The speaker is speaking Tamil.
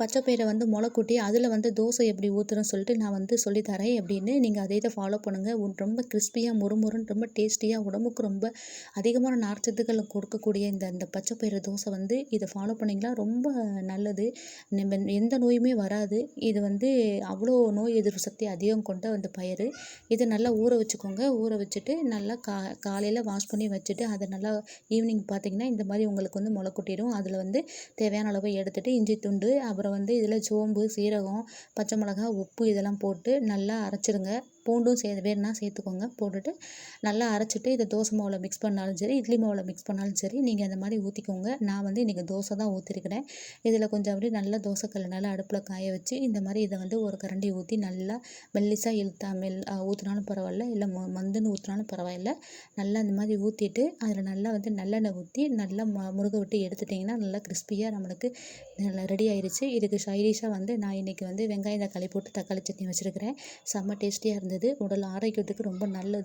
பச்சை பயிரை வந்து முளைக்கூட்டி அதில் வந்து தோசை எப்படி ஊற்றுறோன்னு சொல்லிட்டு நான் வந்து சொல்லித்தரேன் அப்படின்னு நீங்கள் அதே இதை ஃபாலோ பண்ணுங்கள் ரொம்ப கிறிஸ்பியாக முறுமுறுன்னு ரொம்ப டேஸ்டியாக உடம்புக்கு ரொம்ப அதிகமான நார்ச்சத்துக்களை கொடுக்கக்கூடிய இந்த இந்த பச்சை பயிறு தோசை வந்து இதை ஃபாலோ பண்ணிங்கன்னா ரொம்ப நல்லது. எந்த நோயுமே வராது. இது வந்து அவ்வளோ நோய் எதிர்ப்பு சக்தி அதிகம் கொண்ட அந்த பயிறு. இதை நல்லா ஊற வச்சுக்கோங்க. ஊற வச்சுட்டு நல்லா கா காலையில் வாஷ் பண்ணி வச்சுட்டு அதை நல்லா ஈவினிங் பார்த்தீங்கன்னா இந்த மாதிரி உங்களுக்கு வந்து முளை கொட்டிடும் அதில் வந்து தேவையான அளவு எடுத்துகிட்டு இஞ்சி துண்டு அப்புறம் வந்து இதில் சோம்பு சீரகம் பச்சை மிளகா உப்பு இதெல்லாம் போட்டு நல்லா அரைச்சிடுங்க. பூண்டும் சே வேணும்னா சேர்த்துக்கோங்க. போட்டுட்டு நல்லா அரைச்சிட்டு இதை தோசை மாவில் மிக்ஸ் பண்ணாலும் சரி இட்லி மாவில் மிக்ஸ் பண்ணாலும் சரி நீங்கள் அந்த மாதிரி ஊற்றிக்கோங்க நான் வந்து இன்றைக்கி தோசை தான் ஊற்றிருக்கிறேன் இதில் கொஞ்சம் அப்படியே நல்லா தோசைக்கல்லை நல்லா அடுப்பில் காய வச்சு இந்த மாதிரி இதை வந்து ஒரு கரண்டி ஊற்றி நல்லா மெல்லிசாக இழுத்தா மெல் ஊற்றினாலும் பரவாயில்ல இல்லை ம மந்துன்னு ஊற்றினாலும் பரவாயில்ல. நல்லா இந்த மாதிரி ஊற்றிட்டு அதில் நல்லா வந்து நல்லெண்ணெய் ஊற்றி நல்லா ம முருக விட்டு எடுத்துட்டிங்கன்னா நல்லா கிறிஸ்பியாக நம்மளுக்கு நல்லா ரெடி ஆயிடுச்சு இதுக்கு சைடிஷாக வந்து நான் இன்றைக்கி வந்து வெங்காயம் தக்காளி போட்டு தக்காளி சட்னி வச்சுருக்கிறேன். செம்ம டேஸ்டியாக இருந்தது. உடல் ஆரோக்கியத்துக்கு ரொம்ப நல்லது.